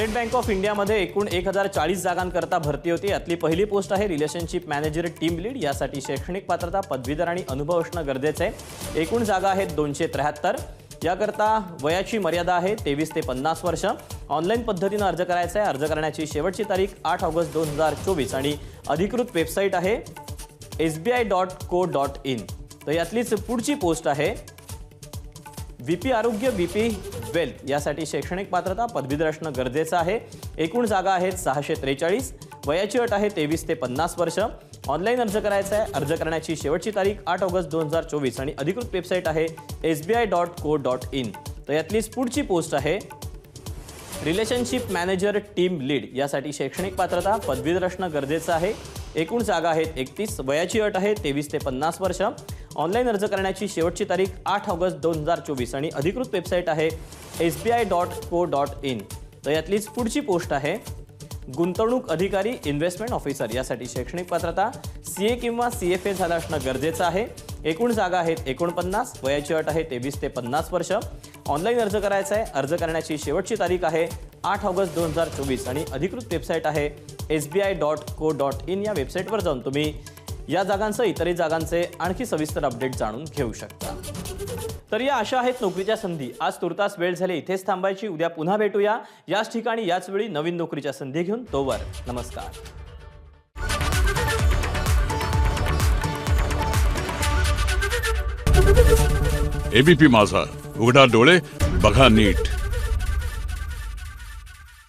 State bank of इंडियामध्ये एकूण एक हजार चाळीस जागांकरता भरती होती. यातली पहिली पोस्ट आहे रिलेशनशिप मॅनेजर टीम लीड. यासाठी शैक्षणिक पात्रता पदवीधर आणि अनुभव असणं गरजेचं आहे. एकूण जागा आहेत दोनशे त्र्याहत्तर. याकरता वयाची मर्यादा आहे तेवीस ते पन्नास वर्ष. ऑनलाईन पद्धतीनं अर्ज करायचा आहे. अर्ज करण्याची शेवटची तारीख आठ ऑगस्ट दोन हजार चोवीस. आणि अधिकृत वेबसाईट आहे S B I dot co dot in. तर यातलीच पुढची पोस्ट आहे व्हीपी आरोग्य व्हीपी वेल्थ यासाठी शैक्षणिक पात्रता पदवीधर असणं गरजेचं आहे. एकूण जागा आहेत सहाशे त्रेचाळीस वयाची अट आहे तेवीस ते पन्नास वर्ष. ऑनलाईन अर्ज करायचा आहे अर्ज करण्याची शेवटची तारीख आठ ऑगस्ट दोन हजार चोवीस आणि अधिकृत वेबसाईट आहे S B I dot co dot in. तर यातलीच पुढची पोस्ट आहे रिलेशनशिप मॅनेजर टीम लीड यासाठी शैक्षणिक पात्रता पदवीधर असणं गरजेचं आहे. एकूण जागा आहेत एकतीस वयाची अट आहे तेवीस ते पन्नास वर्ष. ऑनलाईन अर्ज करण्याची शेवटची तारीख आठ ऑगस्ट दोन हजार चोवीस आणि अधिकृत वेबसाईट आहे S B I dot co dot in. तर यातलीच पुढची पोस्ट आहे गुंतवणूक अधिकारी इन्व्हेस्टमेंट ऑफिसर. यासाठी शैक्षणिक पात्रता सी ए किंवा सी एफ ए झालं असणं गरजेचं आहे. एकूण जागा आहेत एकोणपन्नास वयाची अट आहे तेवीस ते पन्नास वर्ष. ऑनलाईन अर्ज करायचा आहे अर्ज करण्याची शेवटची तारीख आहे आठ ऑगस्ट दोन हजार चोवीस आणि अधिकृत वेबसाईट आहे S B I dot co dot in या वेबसाईटवर जाऊन तुम्ही या जागांसह इतरही जागांचे आणखी सविस्तर अपडेट जाणून घेऊ शकता. तर या अशा आहेत नोकरीच्या संधी. आज तुर्तास वेळ झाली. इथेच थांबायची. उद्या पुन्हा भेटूया. याच ठिकाणी याच वेळी नवीन नोकरीच्या संधी घेऊन तोवर. नमस्कार. एबीपी माझा. उघडा डोळे बघा नीट.